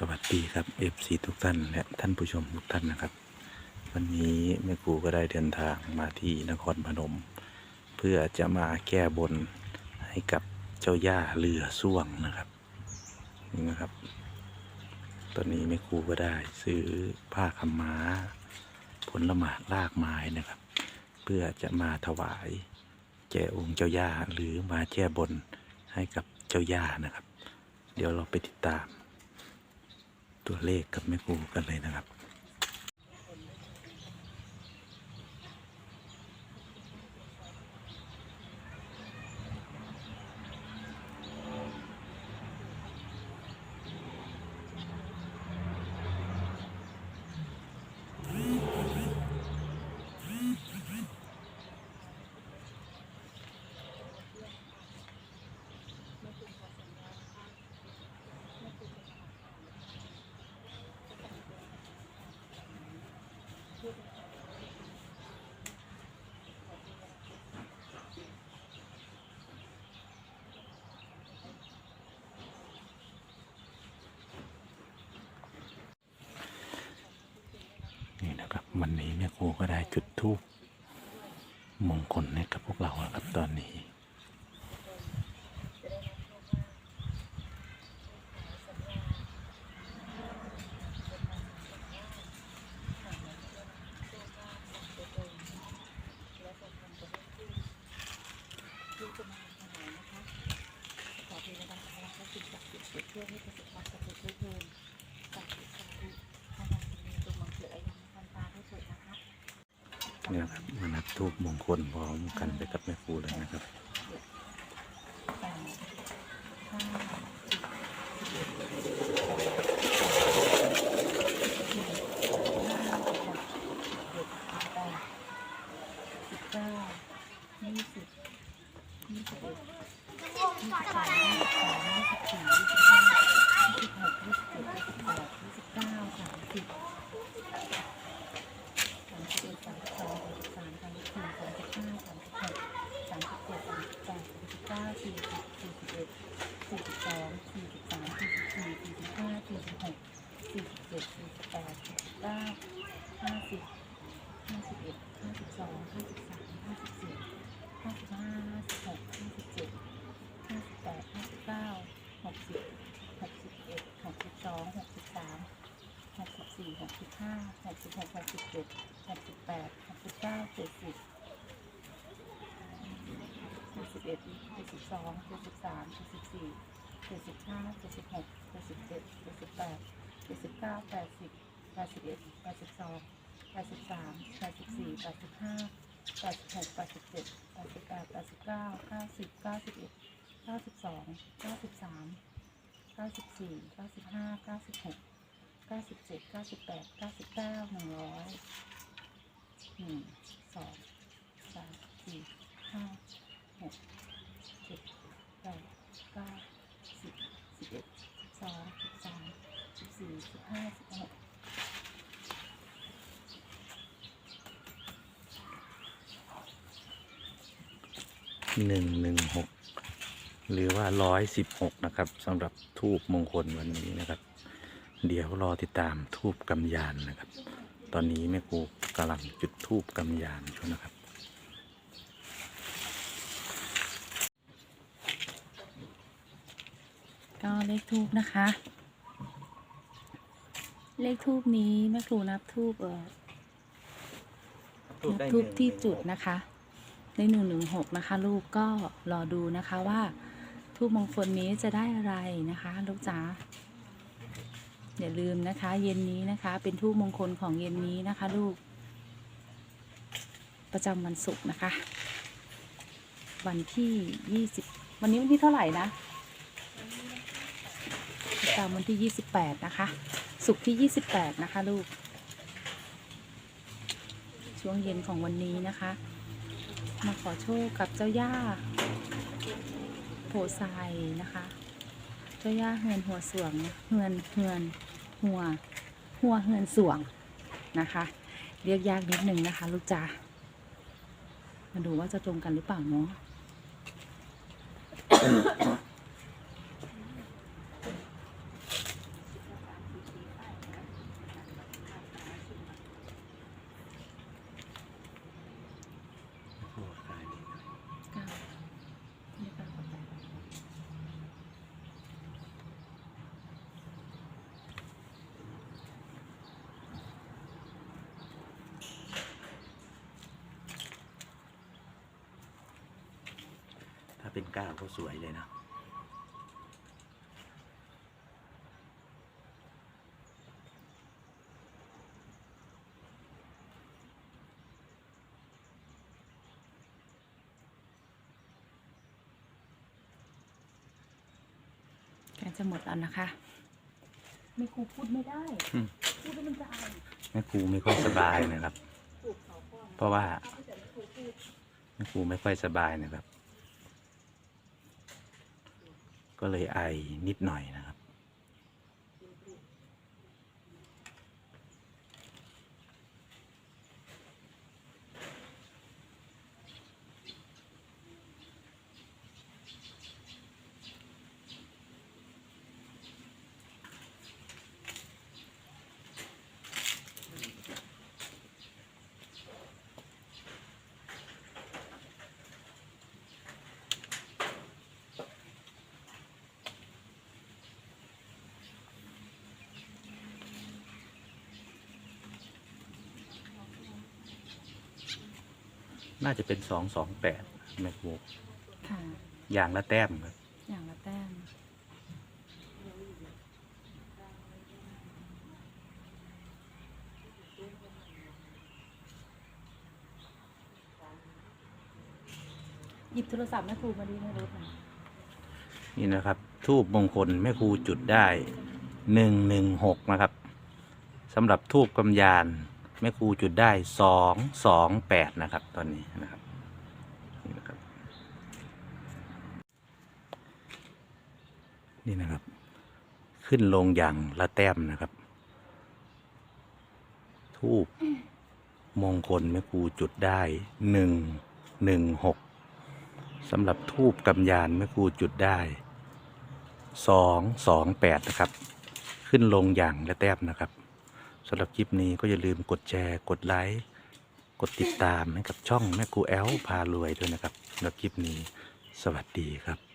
สวัสดีครับ FC ทุกท่านและท่านผู้ชมทุกท่านนะครับ วันนี้แม่ครูก็ได้เดินทางมาที่นครพนม เพื่อจะมาแก้บนให้กับเจ้าย่าเรือส่วงนะครับนี่นะครับ ตอนนี้แม่ครูก็ได้ซื้อผ้าขาวม้า ผลละหมากลากไม้นะครับ เพื่อจะมาถวายแก่องค์เจ้าย่าหรือมาแก้บนให้กับเจ้าย่านะครับ เดี๋ยวเราไปติดตาม ตัวเลขกับแม่ครูกันเลยนะครับ วันนี้แม่ครูก็ได้จุดธูปมงคลให้กับพวกเราแล้วครับตอนนี้ ขอเทวดาอารักษ์และสิ่งศักดิ์สิทธิ์ช่วยให้ประสบความสำเร็จด้วยเถิดสาธุสาธุท่านนั้นมีตัวมังเกิดอายุพันตาด้วยเถิดนะคะ เนี่ยครับมานับทูปมงคลพร้อมกันไปกับแม่ครูเลยนะครับสิบเก้ายี่สิบยี่สิบเอ็ดยี่สิบสองยี่สิบสามยี่สิบสี่ สี่สิบสองสี่สิบสามสี่สิบสี่สี่สิบห้าสี่สิบหกสี่สิบเจ็ดสี่สิบแปดสี่สิบเก้าห้าสิบห้าสิบเอ็ดห้าสิบสองห้าสิบสามห้าสิบสี่ห้าสิบห้าห้าสิบหกห้าสิบเจ็ดห้าสิบแปดห้าสิบเก้าหกสิบหกสิบเอ็ดหกสิบสองหกสิบสามหกสิบสี่หกสิบห้าหกสิบหกหกสิบเจ็ดหกสิบแปดหกสิบเก้าเจ็ดสิบ เจ็ดสิบเอ็ดเจ็ดสิบสองเจ็ดสิบสามเจ็ดสิบสี่เจ็ดสิบห้าเจ็ดสิบหกเจ็ดสิบเจ็ดเจ็ดสิบแปดเจ็ดสิบเก้าแปดสิบแปดสิบเอ็ดแปดสิบสองแปดสิบสามแปดสิบสี่แปดสิบห้าแปดสิบหกแปดสิบเจ็ดแปดสิบแปดแปดสิบเก้าเก้าสิบเก้าสิบเอ็ดเก้าสิบสองเก้าสิบสามเก้าสิบสี่เก้าสิบห้าเก้าสิบหกเก้าสิบเจ็ดเก้าสิบแปดเก้าสิบเก้าหนึ่งร้อยหนึ่งสองสามสี่ห้าหกเจ็ดแปดเก้าสิบสิบเอ็ดสิบสองสิบสามสิบสี่สิบห้าสิบหก หนึ่งหนึ่งหกหรือว่าร้อยสิบหกนะครับสำหรับทูบมงคลวันนี้นะครับ เดี๋ยวรอติดตามทูบกำยานนะครับ ตอนนี้แม่ครูกำลังจุดทูบกำยานอยู่นะครับก็เลขทูบนะคะ เลขทูบนี้แม่ครูนับทูบเออนับทูบที่จุดนะคะ ในหนึ่งหนึ่งหกนะคะ ลูกก็รอดูนะคะว่าทูบมงคลนี้จะได้อะไรนะคะ ลูกจ๋าอย่าลืมนะคะ เย็นนี้นะคะ เป็นทูบมงคลของเย็นนี้นะคะ ลูก ประจำวันศุกร์นะคะ วันที่ยี่สิบวันนี้วันที่เท่าไหร่นะประจำวันที่ยี่สิบแปดนะคะศุกร์ที่ยี่สิบแปดนะคะ ลูก ช่วงเย็นของวันนี้นะคะ มาขอโชคกับเจ้าย่าโผไซนะคะ เจ้าย่าเฮือนหัวสวงเฮือนเฮือนหัวหัวเฮือนสวงนะคะ เรียกยากนิดนึงนะคะ ลูกจ๋ามาดูว่าจะตรงกันหรือเปล่าเนาะ เป็นเก้าก็สวยเลยนะแกจะหมดแล้วนะคะ ไม่ครูพูดไม่ได้อืม พูดแล้วมันจะอายแม่ครูไม่ค่อยสบายนะครับปลูกเขาก่อนเพราะว่าถ้าไม่แต่ไม่ครูพูดแม่ครูไม่ค่อยสบายนะครับ ก็เลยไอนิดหน่อยนะครับ น่าจะเป็นสองสองแปดแม่ครูค่ะ อย่างละแต้มครับ อย่างละแต้ม หยิบโทรศัพท์แม่ครูมาดีในรถหน่อยนี่นะครับทูบมงคลแม่ครูจุดได้หนึ่งหนึ่งหกนะครับสำหรับทูบกำยาน แม่ครูจุดได้สองสองแปดนะครับ ตอนนี้นะครับนี่นะครับนี่นะครับ ขึ้นลงอย่างละแต้มนะครับ ทูบมงคลแม่ครูจุดได้หนึ่งหนึ่งหกสำหรับทูบกำยานแม่ครูจุดได้สองสองแปดนะครับ ขึ้นลงอย่างละแต้มนะครับ สำหรับคลิปนี้ก็อย่าลืมกดแชร์กดไลค์กดติดตามให้กับช่องแม่ครูแอลพารวยด้วยนะครับสำหรับคลิปนี้ สวัสดีครับ